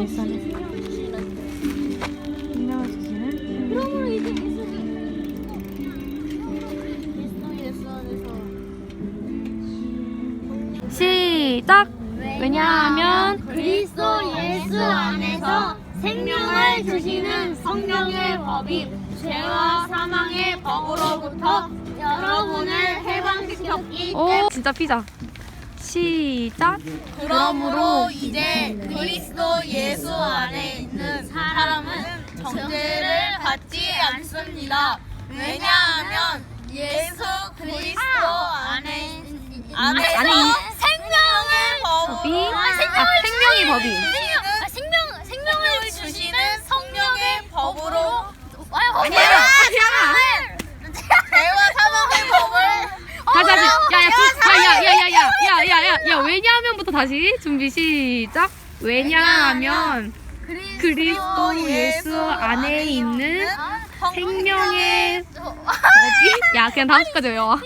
예수 안에서 생명을 주시는 그러므로 이제 시작! 왜냐하면 그리스도 예수 안에서 생명을 주시는 성령의 법이 죄와 사망의 법으로부터 여러분을 해방시켰기 오 진짜 피자 시작! 그러므로 이제 그리스도 예수 안에 있는 사람은 정죄를 받지 않습니다. 왜냐하면 예수 그리스도 안에 안에서 생명의 법이 아 생명의 법이 왜냐하면부터 다시 준비 시작. 왜냐하면 그리스도 예수 안에 있는 생명의 법이? 야 그냥 다음 주까지 외워